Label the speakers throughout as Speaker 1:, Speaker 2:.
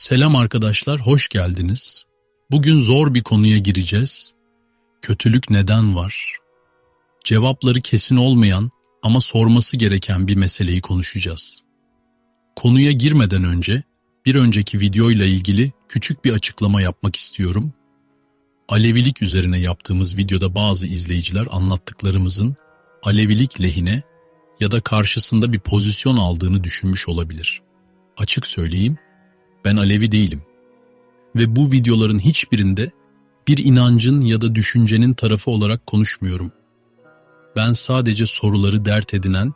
Speaker 1: Selam arkadaşlar, hoş geldiniz. Bugün zor bir konuya gireceğiz. Kötülük neden var? Cevapları kesin olmayan ama sorması gereken bir meseleyi konuşacağız. Konuya girmeden önce bir önceki videoyla ilgili küçük bir açıklama yapmak istiyorum. Alevilik üzerine yaptığımız videoda bazı izleyiciler anlattıklarımızın Alevilik lehine ya da karşısında bir pozisyon aldığını düşünmüş olabilir. Açık söyleyeyim, ben Alevi değilim. Ve bu videoların hiçbirinde bir inancın ya da düşüncenin tarafı olarak konuşmuyorum. Ben sadece soruları dert edinen,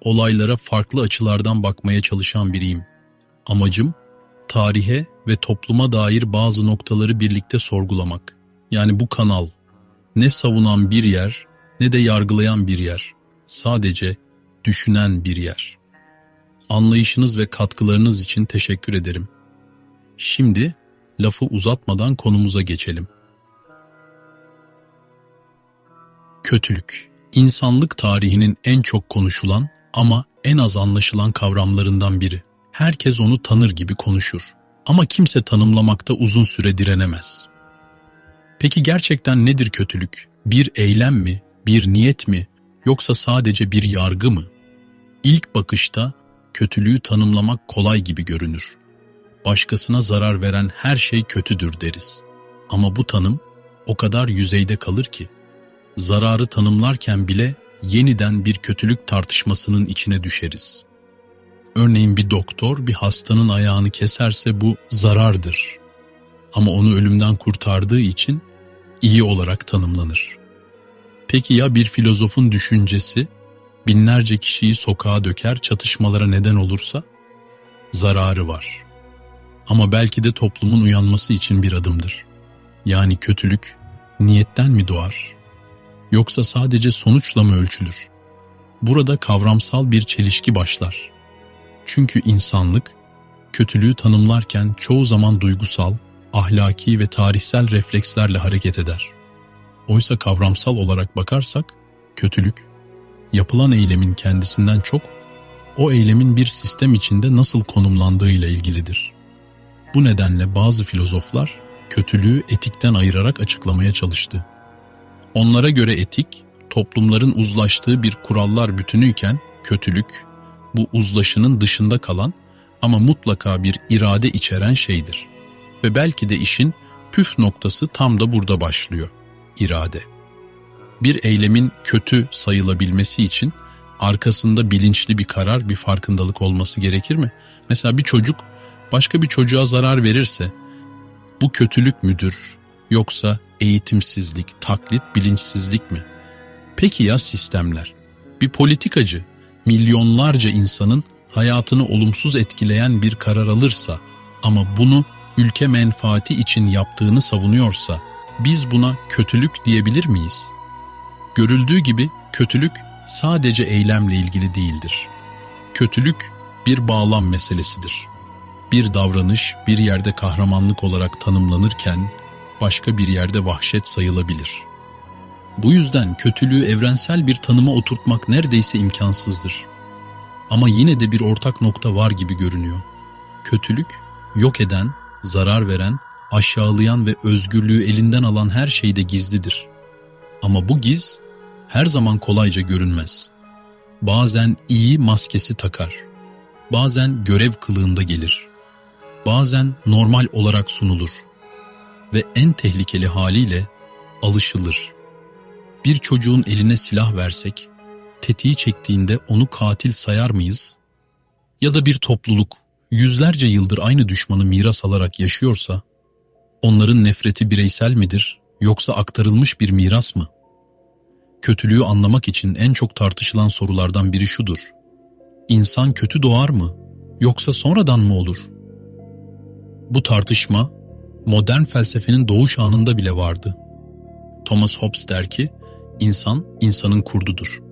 Speaker 1: olaylara farklı açılardan bakmaya çalışan biriyim. Amacım, tarihe ve topluma dair bazı noktaları birlikte sorgulamak. Yani bu kanal, ne savunan bir yer ne de yargılayan bir yer. Sadece düşünen bir yer. Anlayışınız ve katkılarınız için teşekkür ederim. Şimdi lafı uzatmadan konumuza geçelim. Kötülük, insanlık tarihinin en çok konuşulan ama en az anlaşılan kavramlarından biri. Herkes onu tanır gibi konuşur ama kimse tanımlamakta uzun süre direnemez. Peki gerçekten nedir kötülük? Bir eylem mi, bir niyet mi yoksa sadece bir yargı mı? İlk bakışta kötülüğü tanımlamak kolay gibi görünür. Başkasına zarar veren her şey kötüdür deriz. Ama bu tanım o kadar yüzeyde kalır ki zararı tanımlarken bile yeniden bir kötülük tartışmasının içine düşeriz. Örneğin bir doktor bir hastanın ayağını keserse bu zarardır. Ama onu ölümden kurtardığı için iyi olarak tanımlanır. Peki ya bir filozofun düşüncesi binlerce kişiyi sokağa döker, çatışmalara neden olursa? Zararı var. Ama belki de toplumun uyanması için bir adımdır. Yani kötülük niyetten mi doğar? Yoksa sadece sonuçla mı ölçülür? Burada kavramsal bir çelişki başlar. Çünkü insanlık kötülüğü tanımlarken çoğu zaman duygusal, ahlaki ve tarihsel reflekslerle hareket eder. Oysa kavramsal olarak bakarsak kötülük yapılan eylemin kendisinden çok o eylemin bir sistem içinde nasıl konumlandığıyla ilgilidir. Bu nedenle bazı filozoflar kötülüğü etikten ayırarak açıklamaya çalıştı. Onlara göre etik, toplumların uzlaştığı bir kurallar bütünüyken kötülük, bu uzlaşının dışında kalan ama mutlaka bir irade içeren şeydir. Ve belki de işin püf noktası tam da burada başlıyor, irade bir eylemin kötü sayılabilmesi için arkasında bilinçli bir karar, bir farkındalık olması gerekir mi? Mesela bir çocuk başka bir çocuğa zarar verirse bu kötülük müdür yoksa eğitimsizlik, taklit, bilinçsizlik mi? Peki ya sistemler? Bir politikacı milyonlarca insanın hayatını olumsuz etkileyen bir karar alırsa ama bunu ülke menfaati için yaptığını savunuyorsa biz buna kötülük diyebilir miyiz?'' Görüldüğü gibi kötülük sadece eylemle ilgili değildir. Kötülük bir bağlam meselesidir. Bir davranış bir yerde kahramanlık olarak tanımlanırken başka bir yerde vahşet sayılabilir. Bu yüzden kötülüğü evrensel bir tanıma oturtmak neredeyse imkansızdır. Ama yine de bir ortak nokta var gibi görünüyor. Kötülük, yok eden, zarar veren, aşağılayan ve özgürlüğü elinden alan her şeyde gizlidir. Ama bu giz her zaman kolayca görünmez. Bazen iyi maskesi takar. Bazen görev kılığında gelir. Bazen normal olarak sunulur. Ve en tehlikeli haliyle alışılır. Bir çocuğun eline silah versek, tetiği çektiğinde onu katil sayar mıyız? Ya da bir topluluk yüzlerce yıldır aynı düşmanı miras alarak yaşıyorsa, onların nefreti bireysel midir yoksa aktarılmış bir miras mı?'' Kötülüğü anlamak için en çok tartışılan sorulardan biri şudur. İnsan kötü doğar mı yoksa sonradan mı olur? Bu tartışma modern felsefenin doğuş anında bile vardı. Thomas Hobbes der ki, insan insanın kurdudur.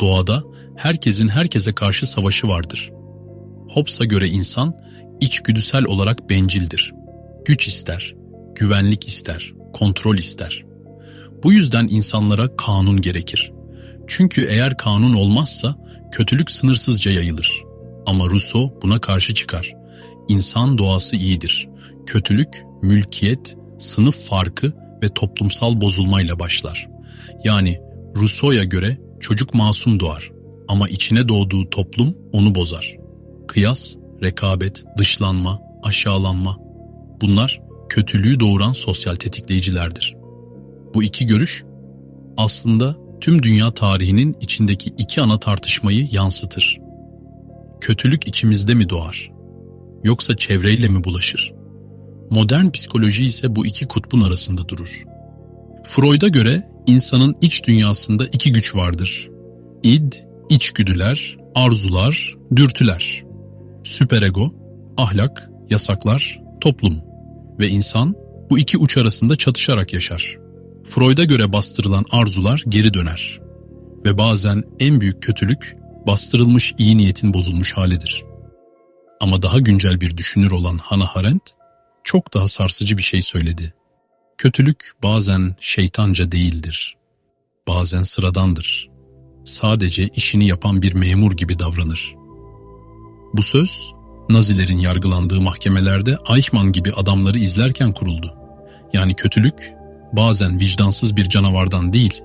Speaker 1: Doğada herkesin herkese karşı savaşı vardır. Hobbes'a göre insan içgüdüsel olarak bencildir. Güç ister, güvenlik ister, kontrol ister. Bu yüzden insanlara kanun gerekir. Çünkü eğer kanun olmazsa kötülük sınırsızca yayılır. Ama Rousseau buna karşı çıkar. İnsan doğası iyidir. Kötülük, mülkiyet, sınıf farkı ve toplumsal bozulmayla başlar. Yani Rousseau'ya göre çocuk masum doğar ama içine doğduğu toplum onu bozar. Kıyas, rekabet, dışlanma, aşağılanma bunlar kötülüğü doğuran sosyal tetikleyicilerdir. Bu iki görüş aslında tüm dünya tarihinin içindeki iki ana tartışmayı yansıtır. Kötülük içimizde mi doğar? Yoksa çevreyle mi bulaşır? Modern psikoloji ise bu iki kutbun arasında durur. Freud'a göre insanın iç dünyasında iki güç vardır. İd, içgüdüler, arzular, dürtüler. Süperego, ahlak, yasaklar, toplum ve insan bu iki uç arasında çatışarak yaşar. Freud'a göre bastırılan arzular geri döner ve bazen en büyük kötülük bastırılmış iyi niyetin bozulmuş halidir. Ama daha güncel bir düşünür olan Hannah Arendt çok daha sarsıcı bir şey söyledi. Kötülük bazen şeytanca değildir. Bazen sıradandır. Sadece işini yapan bir memur gibi davranır. Bu söz Nazilerin yargılandığı mahkemelerde Eichmann gibi adamları izlerken kuruldu. Yani kötülük bazen vicdansız bir canavardan değil,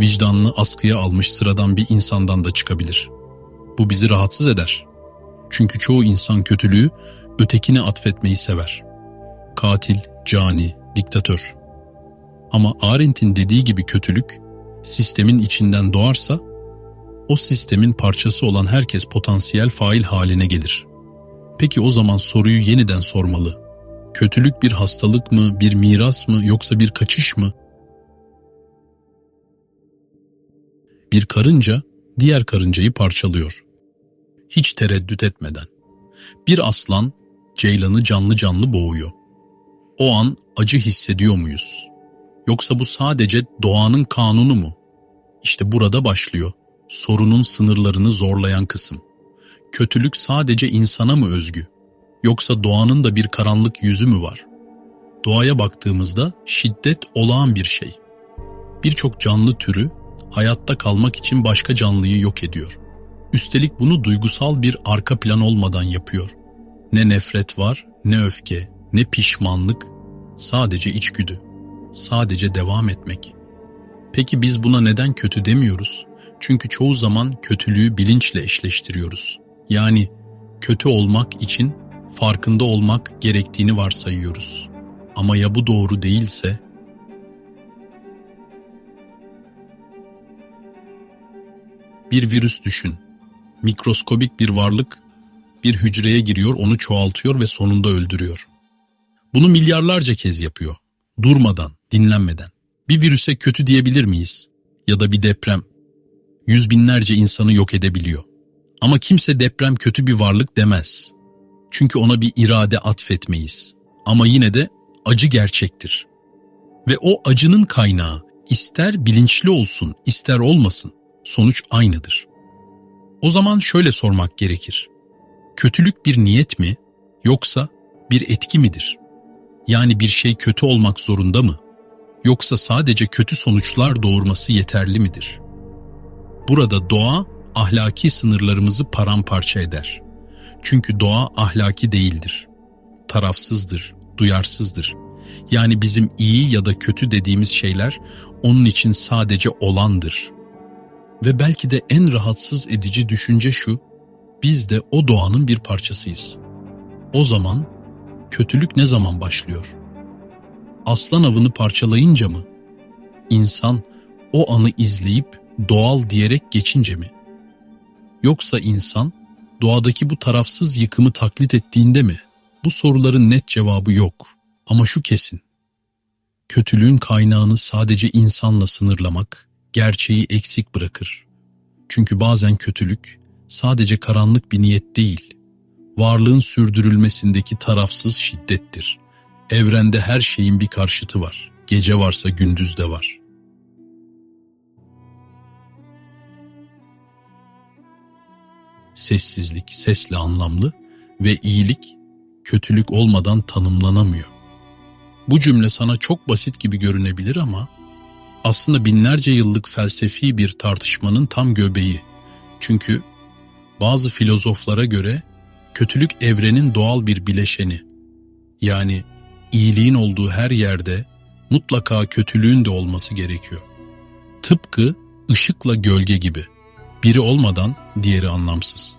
Speaker 1: vicdanını askıya almış sıradan bir insandan da çıkabilir. Bu bizi rahatsız eder. Çünkü çoğu insan kötülüğü ötekine atfetmeyi sever. Katil, cani, diktatör. Ama Arendt'in dediği gibi kötülük sistemin içinden doğarsa o sistemin parçası olan herkes potansiyel fail haline gelir. Peki o zaman soruyu yeniden sormalı. Kötülük bir hastalık mı, bir miras mı yoksa bir kaçış mı? Bir karınca diğer karıncayı parçalıyor. Hiç tereddüt etmeden. Bir aslan ceylanı canlı canlı boğuyor. O an acı hissediyor muyuz? Yoksa bu sadece doğanın kanunu mu? İşte burada başlıyor sorunun sınırlarını zorlayan kısım. Kötülük sadece insana mı özgü? Yoksa doğanın da bir karanlık yüzü mü var? Doğaya baktığımızda şiddet olağan bir şey. Birçok canlı türü hayatta kalmak için başka canlıyı yok ediyor. Üstelik bunu duygusal bir arka plan olmadan yapıyor. Ne nefret var, ne öfke, ne pişmanlık, sadece içgüdü, sadece devam etmek. Peki biz buna neden kötü demiyoruz? Çünkü çoğu zaman kötülüğü bilinçle eşleştiriyoruz. Yani kötü olmak için farkında olmak gerektiğini varsayıyoruz. Ama ya bu doğru değilse? Bir virüs düşün. Mikroskobik bir varlık bir hücreye giriyor, onu çoğaltıyor ve sonunda öldürüyor. Bunu milyarlarca kez yapıyor. Durmadan, dinlenmeden. Bir virüse kötü diyebilir miyiz? Ya da bir deprem. Yüz binlerce insanı yok edebiliyor. Ama kimse deprem kötü bir varlık demez. Çünkü ona bir irade atfetmeyiz. Ama yine de acı gerçektir. Ve o acının kaynağı ister bilinçli olsun, ister olmasın, sonuç aynıdır. O zaman şöyle sormak gerekir. Kötülük bir niyet mi yoksa bir etki midir? Yani bir şey kötü olmak zorunda mı? Yoksa sadece kötü sonuçlar doğurması yeterli midir? Burada doğa ahlaki sınırlarımızı paramparça eder. Çünkü doğa ahlaki değildir. Tarafsızdır, duyarsızdır. Yani bizim iyi ya da kötü dediğimiz şeyler onun için sadece olandır. Ve belki de en rahatsız edici düşünce şu, biz de o doğanın bir parçasıyız. O zaman kötülük ne zaman başlıyor? Aslan avını parçalayınca mı? İnsan o anı izleyip doğal diyerek geçince mi? Yoksa insan doğadaki bu tarafsız yıkımı taklit ettiğinde mi? Bu soruların net cevabı yok. Ama şu kesin. Kötülüğün kaynağını sadece insanla sınırlamak gerçeği eksik bırakır. Çünkü bazen kötülük sadece karanlık bir niyet değil, varlığın sürdürülmesindeki tarafsız şiddettir. Evrende her şeyin bir karşıtı var. Gece varsa gündüz de var. Sessizlik sesle anlamlı ve iyilik kötülük olmadan tanımlanamıyor. Bu cümle sana çok basit gibi görünebilir ama aslında binlerce yıllık felsefi bir tartışmanın tam göbeği. Çünkü bazı filozoflara göre Kötülük evrenin doğal bir bileşeni. Yani iyiliğin olduğu her yerde mutlaka kötülüğün de olması gerekiyor. Tıpkı ışıkla gölge gibi. Biri olmadan diğeri anlamsız.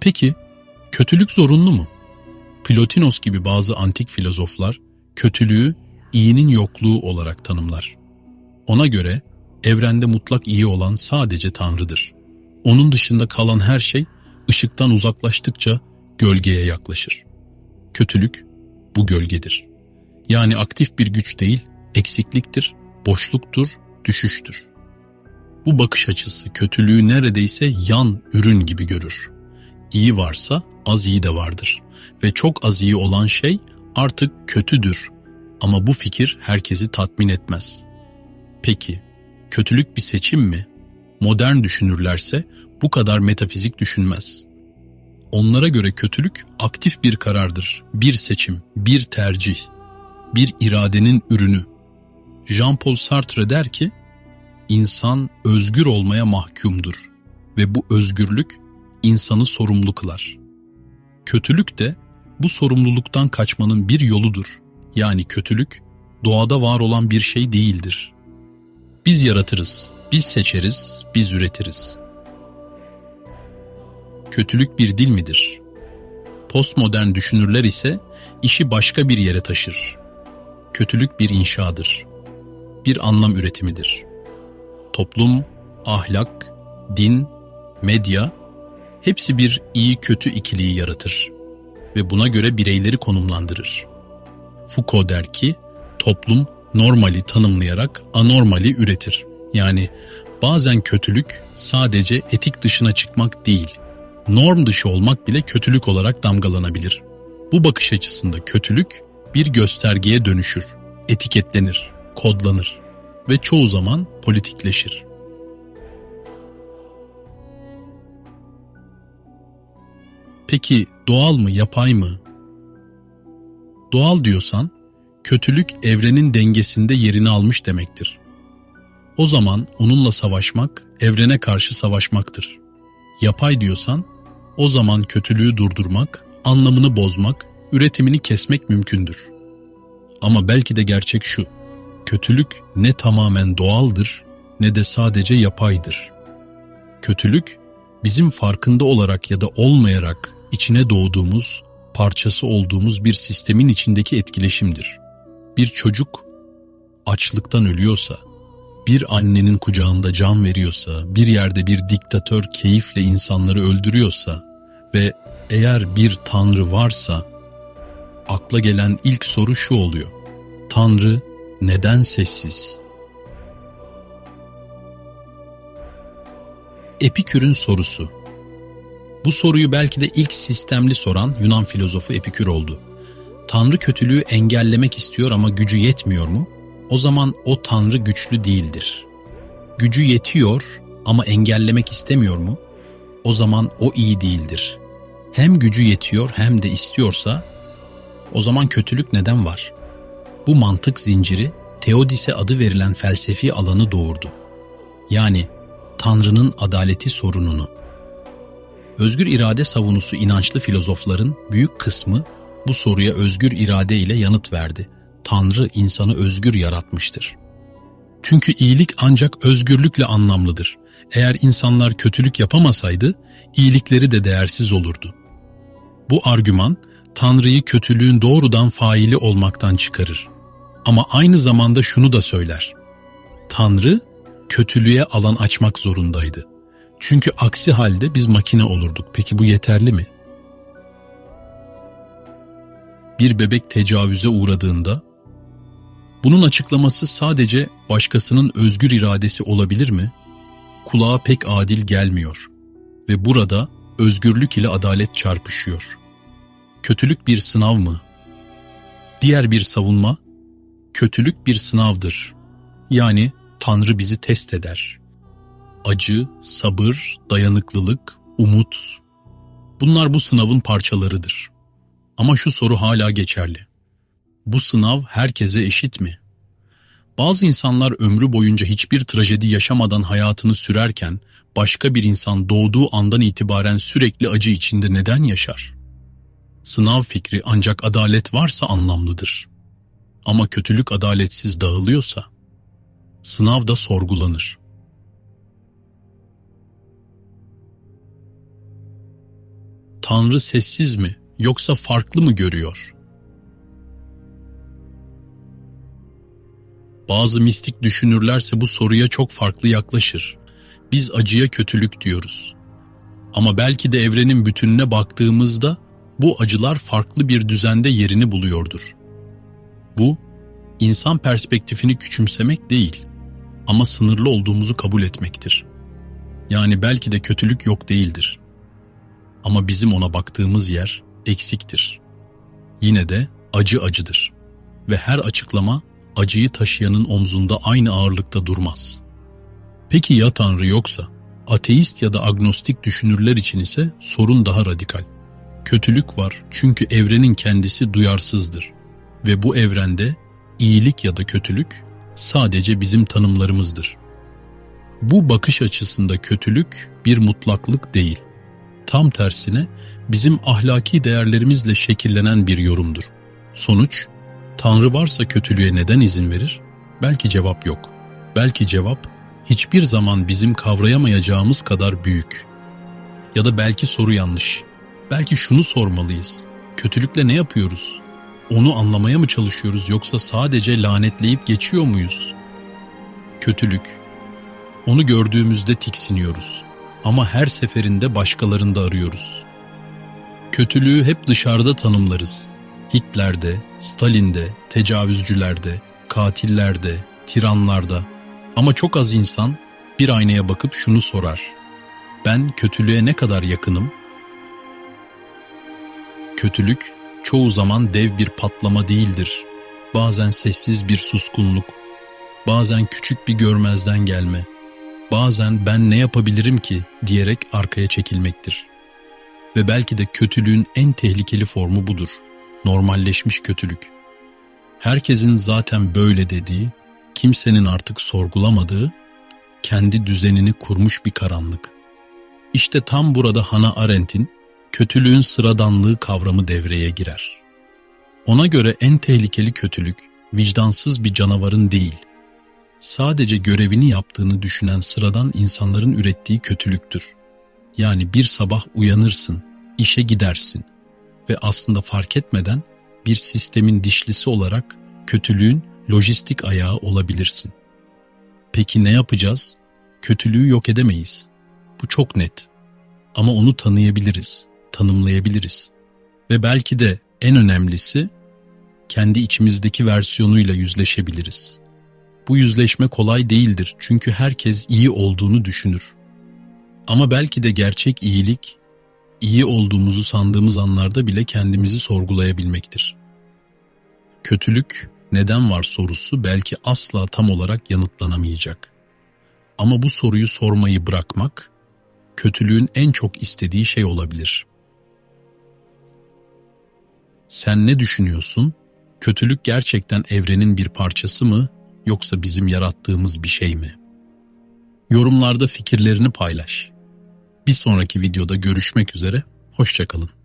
Speaker 1: Peki kötülük zorunlu mu? Plotinos gibi bazı antik filozoflar kötülüğü iyinin yokluğu olarak tanımlar. Ona göre evrende mutlak iyi olan sadece Tanrı'dır. Onun dışında kalan her şey ışıktan uzaklaştıkça gölgeye yaklaşır. Kötülük bu gölgedir. Yani aktif bir güç değil, eksikliktir, boşluktur, düşüştür. Bu bakış açısı kötülüğü neredeyse yan ürün gibi görür. İyi varsa az iyi de vardır ve çok az iyi olan şey artık kötüdür. Ama bu fikir herkesi tatmin etmez. Peki, kötülük bir seçim mi? Modern düşünürlerse bu kadar metafizik düşünmez. Onlara göre kötülük aktif bir karardır, bir seçim, bir tercih, bir iradenin ürünü. Jean-Paul Sartre der ki, insan özgür olmaya mahkumdur ve bu özgürlük insanı sorumlu kılar. Kötülük de bu sorumluluktan kaçmanın bir yoludur. Yani kötülük doğada var olan bir şey değildir. Biz yaratırız, biz seçeriz, biz üretiriz. Kötülük bir dil midir? Postmodern düşünürler ise işi başka bir yere taşır. Kötülük bir inşadır. Bir anlam üretimidir. Toplum, ahlak, din, medya hepsi bir iyi kötü ikiliği yaratır ve buna göre bireyleri konumlandırır. Foucault der ki, toplum normali tanımlayarak anormali üretir. Yani bazen kötülük sadece etik dışına çıkmak değil, norm dışı olmak bile kötülük olarak damgalanabilir. Bu bakış açısında kötülük bir göstergeye dönüşür, etiketlenir, kodlanır ve çoğu zaman politikleşir. Peki doğal mı, yapay mı? Doğal diyorsan, kötülük evrenin dengesinde yerini almış demektir. O zaman onunla savaşmak, evrene karşı savaşmaktır. Yapay diyorsan, o zaman kötülüğü durdurmak, anlamını bozmak, üretimini kesmek mümkündür. Ama belki de gerçek şu, kötülük ne tamamen doğaldır ne de sadece yapaydır. Kötülük, bizim farkında olarak ya da olmayarak içine doğduğumuz, parçası olduğumuz bir sistemin içindeki etkileşimdir. Bir çocuk açlıktan ölüyorsa, bir annenin kucağında can veriyorsa, bir yerde bir diktatör keyifle insanları öldürüyorsa ve eğer bir tanrı varsa, akla gelen ilk soru şu oluyor. Tanrı neden sessiz? Epikür'ün sorusu bu soruyu belki de ilk sistemli soran Yunan filozofu Epikür oldu. Tanrı kötülüğü engellemek istiyor ama gücü yetmiyor mu? O zaman o Tanrı güçlü değildir. Gücü yetiyor ama engellemek istemiyor mu? O zaman o iyi değildir. Hem gücü yetiyor hem de istiyorsa o zaman kötülük neden var? Bu mantık zinciri Teodise adı verilen felsefi alanı doğurdu. Yani Tanrı'nın adaleti sorununu Özgür irade savunusu inançlı filozofların büyük kısmı bu soruya özgür irade ile yanıt verdi. Tanrı insanı özgür yaratmıştır. Çünkü iyilik ancak özgürlükle anlamlıdır. Eğer insanlar kötülük yapamasaydı iyilikleri de değersiz olurdu. Bu argüman Tanrı'yı kötülüğün doğrudan faili olmaktan çıkarır. Ama aynı zamanda şunu da söyler. Tanrı kötülüğe alan açmak zorundaydı. Çünkü aksi halde biz makine olurduk. Peki bu yeterli mi? Bir bebek tecavüze uğradığında bunun açıklaması sadece başkasının özgür iradesi olabilir mi? Kulağa pek adil gelmiyor ve burada özgürlük ile adalet çarpışıyor. Kötülük bir sınav mı? Diğer bir savunma, kötülük bir sınavdır. Yani Tanrı bizi test eder acı, sabır, dayanıklılık, umut. Bunlar bu sınavın parçalarıdır. Ama şu soru hala geçerli. Bu sınav herkese eşit mi? Bazı insanlar ömrü boyunca hiçbir trajedi yaşamadan hayatını sürerken başka bir insan doğduğu andan itibaren sürekli acı içinde neden yaşar? Sınav fikri ancak adalet varsa anlamlıdır. Ama kötülük adaletsiz dağılıyorsa sınav da sorgulanır. Tanrı sessiz mi yoksa farklı mı görüyor? Bazı mistik düşünürlerse bu soruya çok farklı yaklaşır. Biz acıya kötülük diyoruz. Ama belki de evrenin bütününe baktığımızda bu acılar farklı bir düzende yerini buluyordur. Bu, insan perspektifini küçümsemek değil ama sınırlı olduğumuzu kabul etmektir. Yani belki de kötülük yok değildir. Ama bizim ona baktığımız yer eksiktir. Yine de acı acıdır ve her açıklama acıyı taşıyanın omzunda aynı ağırlıkta durmaz. Peki ya Tanrı yoksa? Ateist ya da agnostik düşünürler için ise sorun daha radikal. Kötülük var çünkü evrenin kendisi duyarsızdır ve bu evrende iyilik ya da kötülük sadece bizim tanımlarımızdır. Bu bakış açısında kötülük bir mutlaklık değil. Tam tersine bizim ahlaki değerlerimizle şekillenen bir yorumdur. Sonuç, Tanrı varsa kötülüğe neden izin verir? Belki cevap yok. Belki cevap hiçbir zaman bizim kavrayamayacağımız kadar büyük. Ya da belki soru yanlış. Belki şunu sormalıyız. Kötülükle ne yapıyoruz? Onu anlamaya mı çalışıyoruz yoksa sadece lanetleyip geçiyor muyuz? Kötülük. Onu gördüğümüzde tiksiniyoruz ama her seferinde başkalarında arıyoruz. Kötülüğü hep dışarıda tanımlarız. Hitler'de, Stalin'de, tecavüzcülerde, katillerde, tiranlarda ama çok az insan bir aynaya bakıp şunu sorar. Ben kötülüğe ne kadar yakınım? Kötülük çoğu zaman dev bir patlama değildir. Bazen sessiz bir suskunluk, bazen küçük bir görmezden gelme, bazen ben ne yapabilirim ki diyerek arkaya çekilmektir. Ve belki de kötülüğün en tehlikeli formu budur. Normalleşmiş kötülük. Herkesin zaten böyle dediği, kimsenin artık sorgulamadığı, kendi düzenini kurmuş bir karanlık. İşte tam burada Hannah Arendt'in kötülüğün sıradanlığı kavramı devreye girer. Ona göre en tehlikeli kötülük vicdansız bir canavarın değil, sadece görevini yaptığını düşünen sıradan insanların ürettiği kötülüktür. Yani bir sabah uyanırsın, işe gidersin ve aslında fark etmeden bir sistemin dişlisi olarak kötülüğün lojistik ayağı olabilirsin. Peki ne yapacağız? Kötülüğü yok edemeyiz. Bu çok net. Ama onu tanıyabiliriz tanımlayabiliriz. Ve belki de en önemlisi kendi içimizdeki versiyonuyla yüzleşebiliriz. Bu yüzleşme kolay değildir çünkü herkes iyi olduğunu düşünür. Ama belki de gerçek iyilik iyi olduğumuzu sandığımız anlarda bile kendimizi sorgulayabilmektir. Kötülük neden var sorusu belki asla tam olarak yanıtlanamayacak. Ama bu soruyu sormayı bırakmak kötülüğün en çok istediği şey olabilir. Sen ne düşünüyorsun? Kötülük gerçekten evrenin bir parçası mı yoksa bizim yarattığımız bir şey mi? Yorumlarda fikirlerini paylaş. Bir sonraki videoda görüşmek üzere, hoşçakalın.